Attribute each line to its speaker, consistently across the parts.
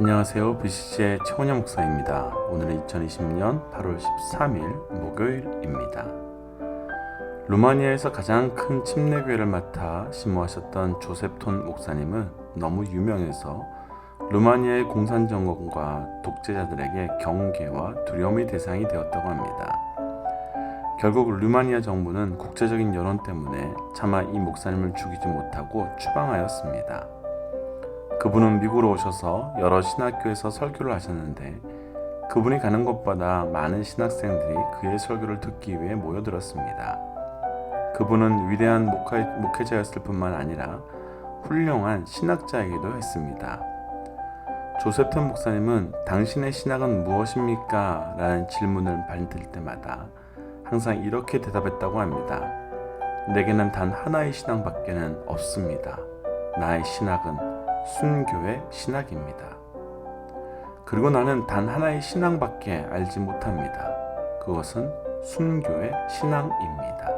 Speaker 1: 안녕하세요. BCC의 최원영 목사입니다. 오늘은 2020년 8월 13일 목요일입니다. 루마니아에서 가장 큰 침례교회를 맡아 심호하셨던 조셉톤 목사님은 너무 유명해서 루마니아의 공산정권과 독재자들에게 경계와 두려움의 대상이 되었다고 합니다. 결국 루마니아 정부는 국제적인 여론 때문에 차마 이 목사님을 죽이지 못하고 추방하였습니다. 그분은 미국으로 오셔서 여러 신학교에서 설교를 하셨는데 그분이 가는 곳마다 많은 신학생들이 그의 설교를 듣기 위해 모여들었습니다. 그분은 위대한 목회, 목회 자였을 뿐만 아니라 훌륭한 신학자이기도 했습니다. 조셉턴 목사님은 당신의 신학은 무엇입니까? 라는 질문을 받을 때마다 항상 이렇게 대답했다고 합니다. 내게는 단 하나의 신앙밖에는 없습니다. 나의 신학은 순교의 신학입니다. 그리고 나는 단 하나의 신앙밖에 알지 못합니다. 그것은 순교의 신앙입니다.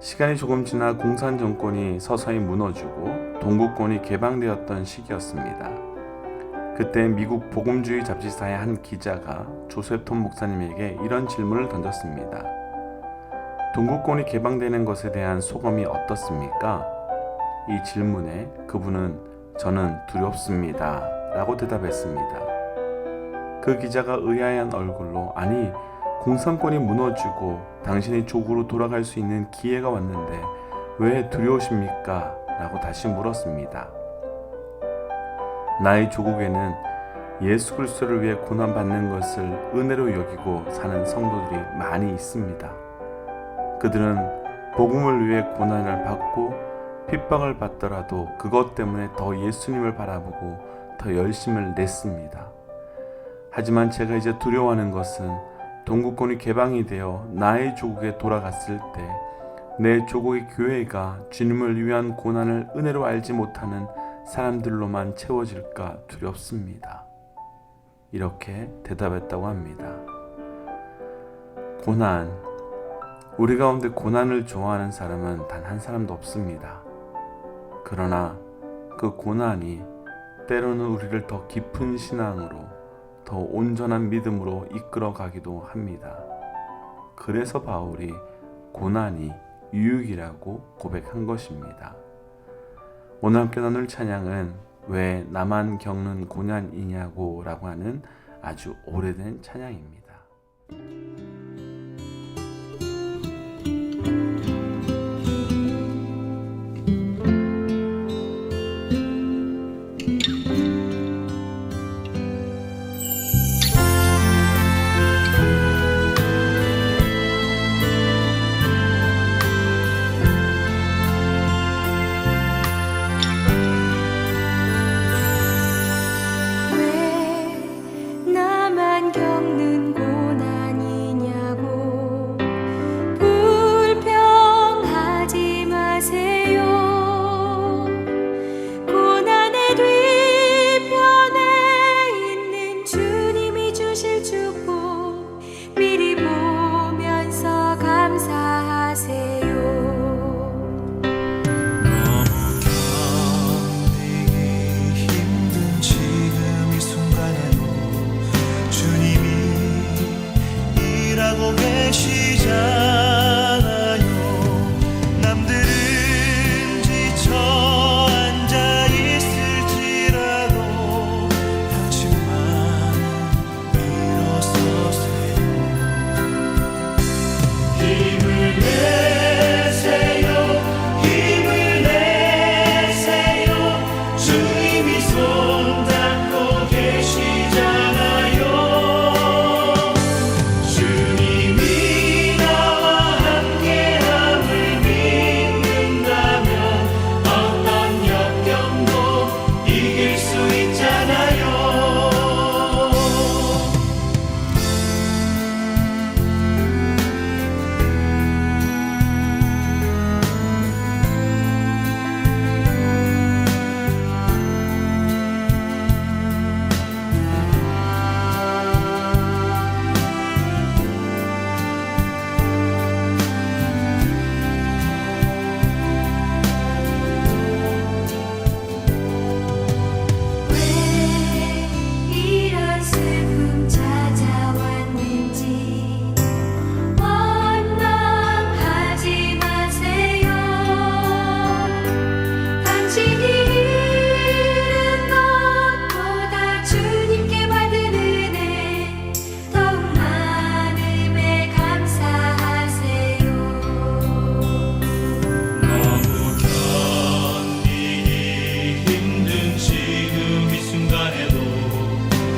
Speaker 1: 시간이 조금 지나 공산 정권이 서서히 무너지고 동구권이 개방되었던 시기였습니다. 그때 미국 복음주의 잡지사의 한 기자가 조셉 톰 목사님에게 이런 질문을 던졌습니다. 동구권이 개방되는 것에 대한 소감이 어떻습니까? 이 질문에 그분은 저는 두렵습니다. 라고 대답했습니다. 그 기자가 의아한 얼굴로 아니 공산권이 무너지고 당신이 조국으로 돌아갈 수 있는 기회가 왔는데 왜 두려우십니까? 라고 다시 물었습니다. 나의 조국에는 예수 그리스도를 위해 고난 받는 것을 은혜로 여기고 사는 성도들이 많이 있습니다. 그들은 복음을 위해 고난을 받고 핍박을 받더라도 그것 때문에 더 예수님을 바라보고 더 열심을 냈습니다. 하지만 제가 이제 두려워하는 것은 동구권이 개방이 되어 나의 조국에 돌아갔을 때 내 조국의 교회가 주님을 위한 고난을 은혜로 알지 못하는 사람들로만 채워질까 두렵습니다. 이렇게 대답했다고 합니다. 고난. 우리 가운데 고난을 좋아하는 사람은 단 한 사람도 없습니다. 그러나 그 고난이 때로는 우리를 더 깊은 신앙으로 더 온전한 믿음으로 이끌어 가기도 합니다. 그래서 바울이 고난이 유익이라고 고백한 것입니다. 오늘 함께 나눌 찬양은 왜 나만 겪는 고난이냐고 라고 하는 아주 오래된 찬양입니다.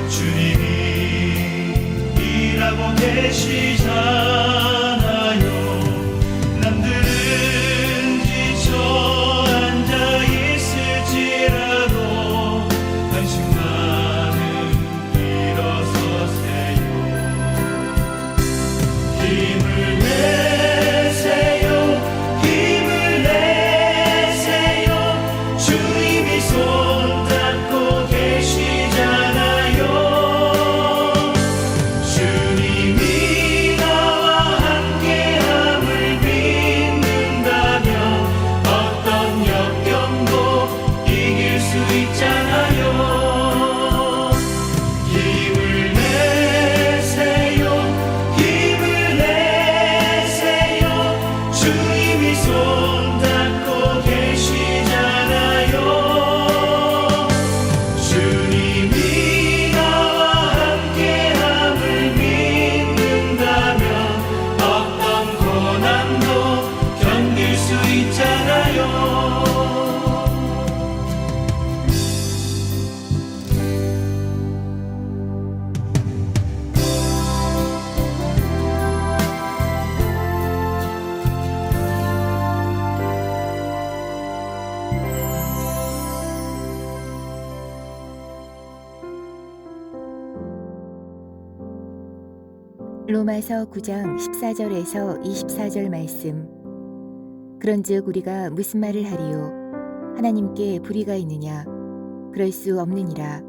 Speaker 2: 주님이 일하고 계시자. 로마서 9장 14절에서 24절 말씀. 그런즉 우리가 무슨 말을 하리요? 하나님께 불의가 있느냐? 그럴 수 없느니라.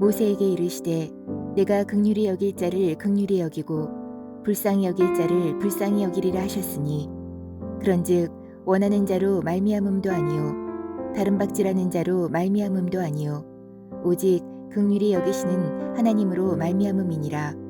Speaker 2: 모세에게 이르시되 내가 극률이 여길 자를 극률이 여기고 불쌍히 여길 자를 불쌍히 여기리라 하셨으니 그런즉 원하는 자로 말미암음도 아니요 다른 박질하는 자로 말미암음도 아니요 오직 극률이 여기시는 하나님으로 말미암음이니라.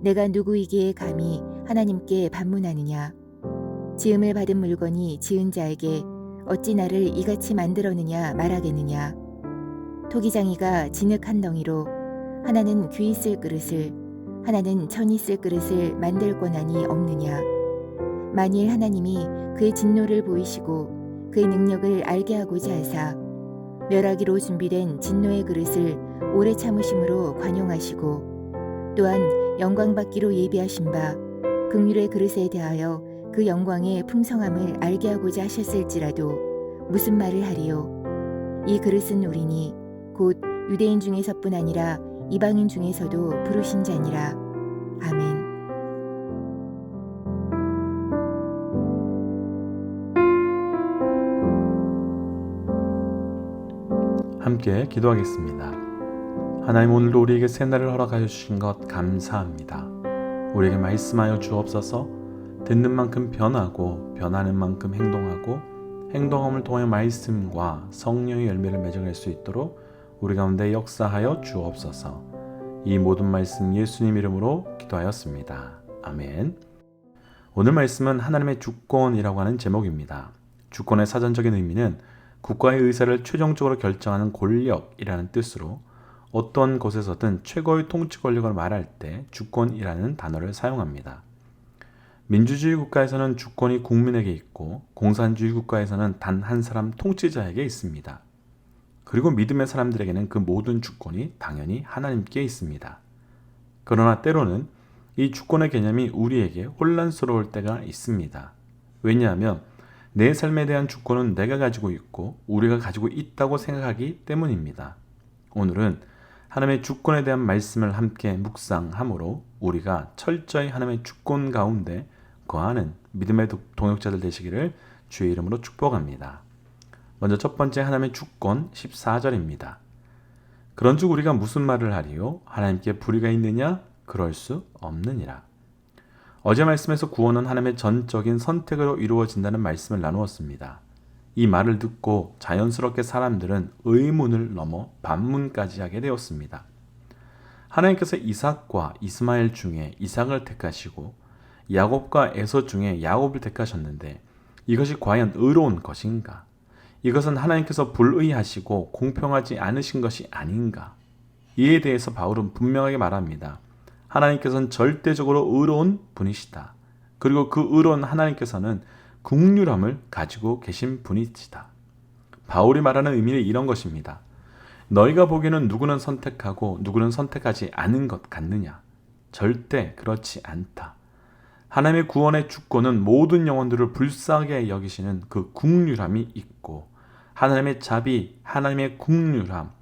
Speaker 2: 내가 누구이기에 감히 하나님께 반문하느냐? 지음을 받은 물건이 지은 자에게 어찌 나를 이같이 만들었느냐 말하겠느냐? 토기장이가 진흙 한 덩이로 하나는 귀 있을 그릇을 하나는 천 있을 그릇을 만들 권한이 없느냐? 만일 하나님이 그의 진노를 보이시고 그의 능력을 알게 하고자 하사 멸하기로 준비된 진노의 그릇을 오래 참으심으로 관용하시고 또한 영광 받기로 예비하신 바 긍휼의 그릇에 대하여 그 영광의 풍성함을 알게 하고자 하셨을지라도 무슨 말을 하리요? 이 그릇은 우리니 곧 유대인 중에서뿐 아니라 이방인 중에서도 부르신 자니라. 아멘.
Speaker 1: 함께 기도하겠습니다. 하나님 오늘도 우리에게 새날을 허락하여 주신 것 감사합니다. 우리에게 말씀하여 주옵소서 듣는 만큼 변하고 변하는 만큼 행동하고 행동함을 통해 말씀과 성령의 열매를 맺어갈 수 있도록 우리 가운데 역사하여 주옵소서 이 모든 말씀 예수님 이름으로 기도하였습니다. 아멘 오늘 말씀은 하나님의 주권이라고 하는 제목입니다. 주권의 사전적인 의미는 국가의 의사를 최종적으로 결정하는 권력이라는 뜻으로 어떤 곳에서든 최고의 통치 권력을 말할 때 주권이라는 단어를 사용합니다. 민주주의 국가에서는 주권이 국민에게 있고 공산주의 국가에서는 단 한 사람 통치자에게 있습니다. 그리고 믿음의 사람들에게는 그 모든 주권이 당연히 하나님께 있습니다. 그러나 때로는 이 주권의 개념이 우리에게 혼란스러울 때가 있습니다. 왜냐하면 내 삶에 대한 주권은 내가 가지고 있고 우리가 가지고 있다고 생각하기 때문입니다. 오늘은 하나님의 주권에 대한 말씀을 함께 묵상함으로 우리가 철저히 하나님의 주권 가운데 거하는 믿음의 동역자들 되시기를 주의 이름으로 축복합니다. 먼저 첫 번째 하나님의 주권 14절입니다. 그런즉 우리가 무슨 말을 하리요? 하나님께 불의가 있느냐? 그럴 수 없느니라. 어제 말씀에서 구원은 하나님의 전적인 선택으로 이루어진다는 말씀을 나누었습니다. 이 말을 듣고 자연스럽게 사람들은 의문을 넘어 반문까지 하게 되었습니다. 하나님께서 이삭과 이스마엘 중에 이삭을 택하시고 야곱과 에서 중에 야곱을 택하셨는데 이것이 과연 의로운 것인가? 이것은 하나님께서 불의하시고 공평하지 않으신 것이 아닌가? 이에 대해서 바울은 분명하게 말합니다. 하나님께서는 절대적으로 의로운 분이시다. 그리고 그 의로운 하나님께서는 국률함을 가지고 계신 분이시다. 바울이 말하는 의미는 이런 것입니다. 너희가 보기에는 누구는 선택하고 누구는 선택하지 않은 것 같느냐? 절대 그렇지 않다. 하나님의 구원의 주권은 모든 영혼들을 불쌍하게 여기시는 그 국률함이 있고 하나님의 자비, 하나님의 국률함.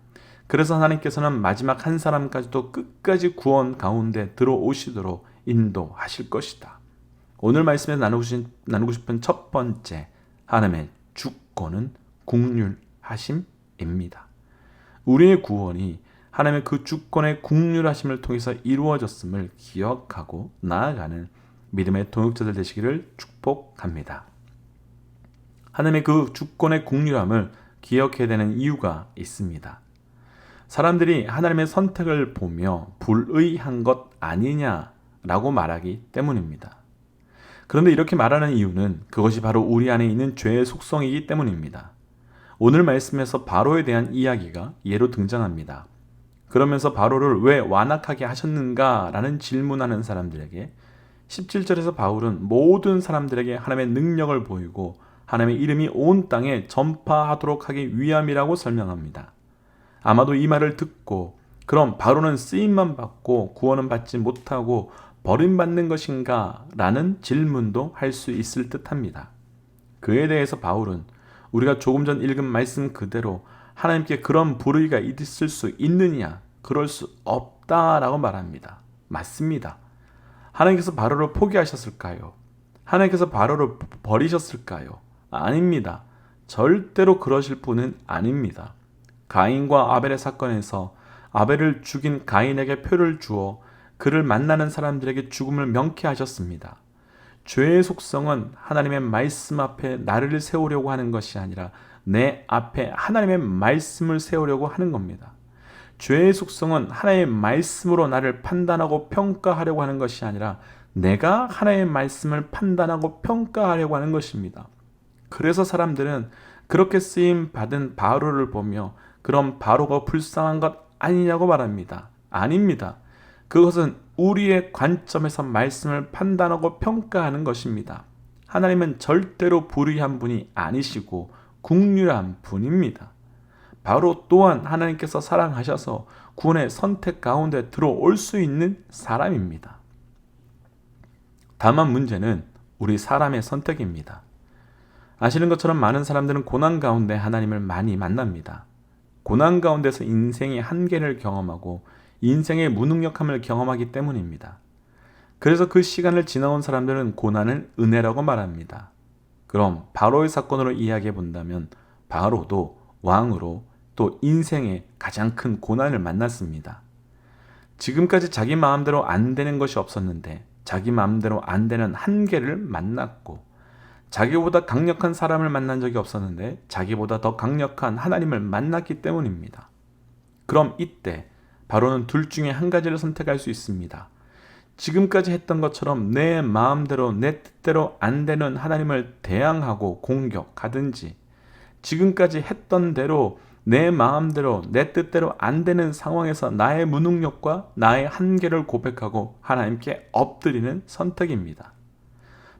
Speaker 1: 그래서 하나님께서는 마지막 한 사람까지도 끝까지 구원 가운데 들어오시도록 인도하실 것이다. 오늘 말씀에 싶은, 나누고 싶은 첫 번째 하나님의 주권은 국률하심입니다. 우리의 구원이 하나님의 그 주권의 국률하심을 통해서 이루어졌음을 기억하고 나아가는 믿음의 동역자들 되시기를 축복합니다. 하나님의 그 주권의 국률함을 기억해야 되는 이유가 있습니다. 사람들이 하나님의 선택을 보며 불의한 것 아니냐라고 말하기 때문입니다. 그런데 이렇게 말하는 이유는 그것이 바로 우리 안에 있는 죄의 속성이기 때문입니다. 오늘 말씀에서 바로에 대한 이야기가 예로 등장합니다. 그러면서 바로를 왜 완악하게 하셨는가 라는 질문하는 사람들에게 17절에서 바울은 모든 사람들에게 하나님의 능력을 보이고 하나님의 이름이 온 땅에 전파하도록 하기 위함이라고 설명합니다. 아마도 이 말을 듣고 그럼 바로는 쓰임만 받고 구원은 받지 못하고 버림받는 것인가? 라는 질문도 할 수 있을 듯 합니다. 그에 대해서 바울은 우리가 조금 전 읽은 말씀 그대로 하나님께 그런 불의가 있을 수 있느냐? 그럴 수 없다라고 말합니다. 맞습니다. 하나님께서 바로를 포기하셨을까요? 하나님께서 바로를 버리셨을까요? 아닙니다. 절대로 그러실 분은 아닙니다. 가인과 아벨의 사건에서 아벨을 죽인 가인에게 표를 주어 그를 만나는 사람들에게 죽음을 명쾌하셨습니다. 죄의 속성은 하나님의 말씀 앞에 나를 세우려고 하는 것이 아니라 내 앞에 하나님의 말씀을 세우려고 하는 겁니다. 죄의 속성은 하나님의 말씀으로 나를 판단하고 평가하려고 하는 것이 아니라 내가 하나님의 말씀을 판단하고 평가하려고 하는 것입니다. 그래서 사람들은 그렇게 쓰임 받은 바로를 보며 그럼 바로가 불쌍한 것 아니냐고 말합니다. 아닙니다. 그것은 우리의 관점에서 말씀을 판단하고 평가하는 것입니다. 하나님은 절대로 불의한 분이 아니시고 국률한 분입니다. 바로 또한 하나님께서 사랑하셔서 구원의 선택 가운데 들어올 수 있는 사람입니다. 다만 문제는 우리 사람의 선택입니다. 아시는 것처럼 많은 사람들은 고난 가운데 하나님을 많이 만납니다. 고난 가운데서 인생의 한계를 경험하고 인생의 무능력함을 경험하기 때문입니다. 그래서 그 시간을 지나온 사람들은 고난을 은혜라고 말합니다. 그럼 바로의 사건으로 이야기해 본다면 바로도 왕으로 또 인생의 가장 큰 고난을 만났습니다. 지금까지 자기 마음대로 안 되는 것이 없었는데 자기 마음대로 안 되는 한계를 만났고 자기보다 강력한 사람을 만난 적이 없었는데 자기보다 더 강력한 하나님을 만났기 때문입니다. 그럼 이때 바로는 둘 중에 한 가지를 선택할 수 있습니다. 지금까지 했던 것처럼 내 마음대로 내 뜻대로 안 되는 하나님을 대항하고 공격하든지 지금까지 했던 대로 내 마음대로 내 뜻대로 안 되는 상황에서 나의 무능력과 나의 한계를 고백하고 하나님께 엎드리는 선택입니다.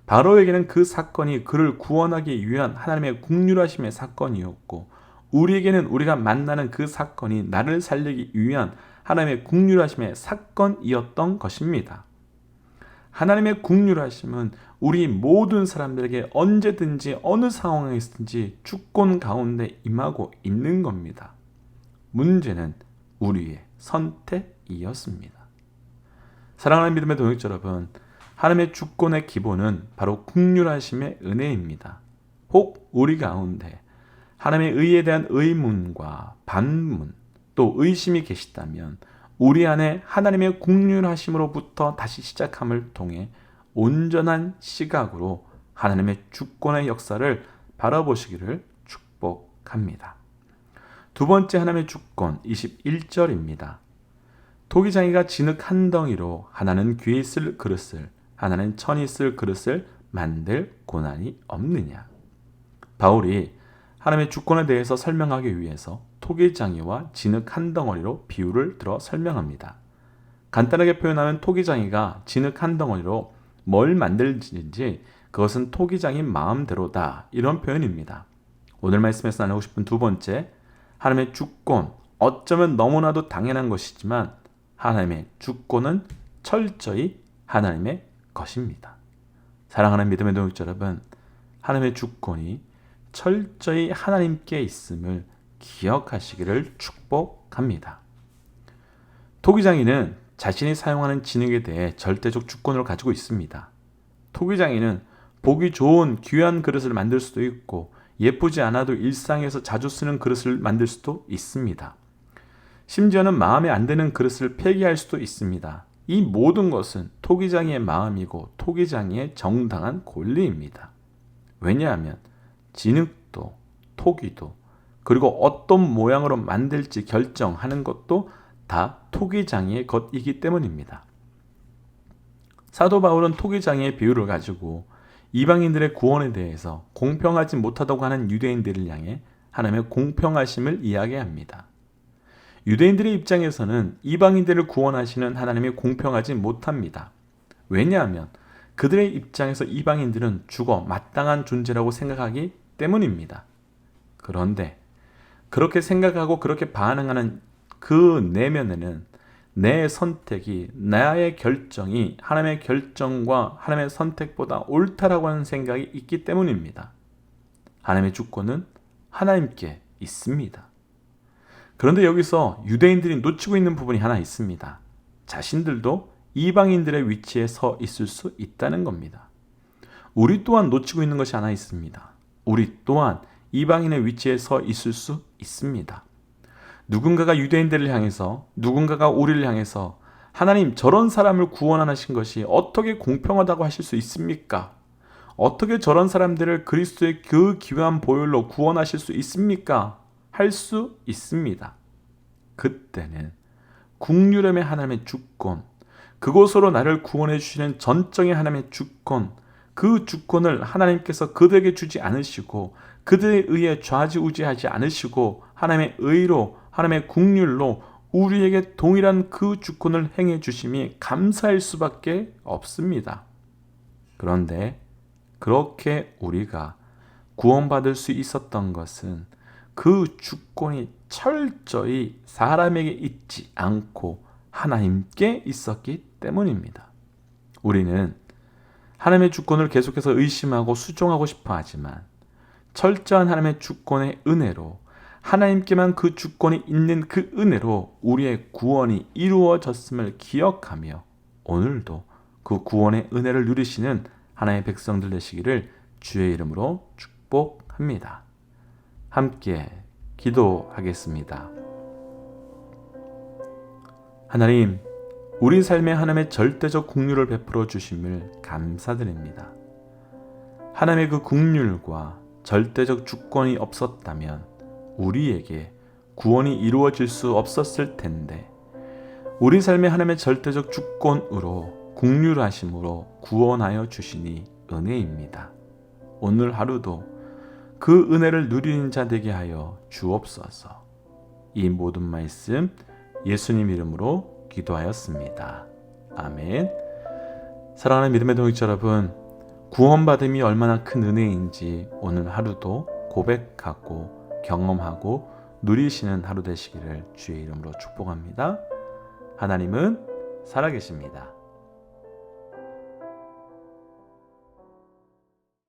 Speaker 1: 바로에게는 그 사건이 그를 구원하기 위한 하나님의 국률하심의 사건이었고 우리에게는 우리가 만나는 그 사건이 나를 살리기 위한 하나님의 국률하심의 사건이었던 것입니다. 하나님의 국률하심은 우리 모든 사람들에게 언제든지 어느 상황에 있든지 주권 가운데 임하고 있는 겁니다. 문제는 우리의 선택이었습니다. 사랑하는 믿음의 동역자 여러분, 하나님의 주권의 기본은 바로 국률하심의 은혜입니다. 혹 우리 가운데 하나님의 의에 대한 의문과 반문 또 의심이 계시다면 우리 안에 하나님의 국률하심으로부터 다시 시작함을 통해 온전한 시각으로 하나님의 주권의 역사를 바라보시기를 축복합니다. 두 번째 하나님의 주권 21절입니다. 토기장이가 진흙 한 덩이로 하나는 귀에 쓸 그릇을 하나는 천이 쓸 그릇을 만들 고난이 없느냐. 바울이 하나님의 주권에 대해서 설명하기 위해서 토기장이와 진흙 한 덩어리로 비유를 들어 설명합니다. 간단하게 표현하면 토기장이가 진흙 한 덩어리로 뭘 만들는지 그것은 토기장인 마음대로다. 이런 표현입니다. 오늘 말씀에서 나누고 싶은 두 번째, 하나님의 주권. 어쩌면 너무나도 당연한 것이지만 하나님의 주권은 철저히 하나님의 것입니다. 사랑하는 믿음의 동역자 여러분, 하나님의 주권이 철저히 하나님께 있음을 기억하시기를 축복합니다. 토기장이는 자신이 사용하는 진흙에 대해 절대적 주권을 가지고 있습니다. 토기장이는 보기 좋은 귀한 그릇을 만들 수도 있고 예쁘지 않아도 일상에서 자주 쓰는 그릇을 만들 수도 있습니다. 심지어는 마음에 안 드는 그릇을 폐기할 수도 있습니다. 이 모든 것은 토기장이의 마음이고 토기장이의 정당한 권리입니다. 왜냐하면 진흙도 토기도 그리고 어떤 모양으로 만들지 결정하는 것도 다 토기장이의 것이기 때문입니다. 사도 바울은 토기장이의 비유를 가지고 이방인들의 구원에 대해서 공평하지 못하다고 하는 유대인들을 향해 하나님의 공평하심을 이야기합니다. 유대인들의 입장에서는 이방인들을 구원하시는 하나님이 공평하지 못합니다. 왜냐하면 그들의 입장에서 이방인들은 죽어 마땅한 존재라고 생각하기 때문입니다. 그런데 그렇게 생각하고 그렇게 반응하는 그 내면에는 내 선택이 나의 결정이 하나님의 결정과 하나님의 선택보다 옳다라고 하는 생각이 있기 때문입니다. 하나님의 주권은 하나님께 있습니다. 그런데 여기서 유대인들이 놓치고 있는 부분이 하나 있습니다. 자신들도 이방인들의 위치에 서 있을 수 있다는 겁니다. 우리 또한 놓치고 있는 것이 하나 있습니다. 우리 또한 이방인의 위치에 서 있을 수 있습니다. 누군가가 유대인들을 향해서 누군가가 우리를 향해서 하나님 저런 사람을 구원하신 것이 어떻게 공평하다고 하실 수 있습니까? 어떻게 저런 사람들을 그리스도의 그 귀한 보혈로 구원하실 수 있습니까? 할 수 있습니다. 그때는 국률함의 하나님의 주권, 그곳으로 나를 구원해 주시는 전적인 하나님의 주권, 그 주권을 하나님께서 그들에게 주지 않으시고 그들에 의해 좌지우지하지 않으시고 하나님의 의로 하나님의 국률로 우리에게 동일한 그 주권을 행해 주심이 감사할 수밖에 없습니다. 그런데 그렇게 우리가 구원받을 수 있었던 것은 그 주권이 철저히 사람에게 있지 않고 하나님께 있었기 때문입니다. 우리는 하나님의 주권을 계속해서 의심하고 수종하고 싶어 하지만 철저한 하나님의 주권의 은혜로 하나님께만 그 주권이 있는 그 은혜로 우리의 구원이 이루어졌음을 기억하며 오늘도 그 구원의 은혜를 누리시는 하나님의 백성들 되시기를 주의 이름으로 축복합니다. 함께 기도하겠습니다. 하나님, 우리 삶에 하나님의 절대적 국률을 베풀어 주심을 감사드립니다. 하나님의 그 국률과 절대적 주권이 없었다면 우리에게 구원이 이루어질 수 없었을 텐데 우리 삶에 하나님의 절대적 주권으로 국률하심으로 구원하여 주시니 은혜입니다. 오늘 하루도 그 은혜를 누리는 자 되게 하여 주옵소서. 이 모든 말씀 예수님 이름으로 기도하였습니다. 아멘. 사랑하는 믿음의 동역자 여러분, 구원받음이 얼마나 큰 은혜인지 오늘 하루도 고백하고 경험하고 누리시는 하루 되시기를 주의 이름으로 축복합니다. 하나님은 살아계십니다.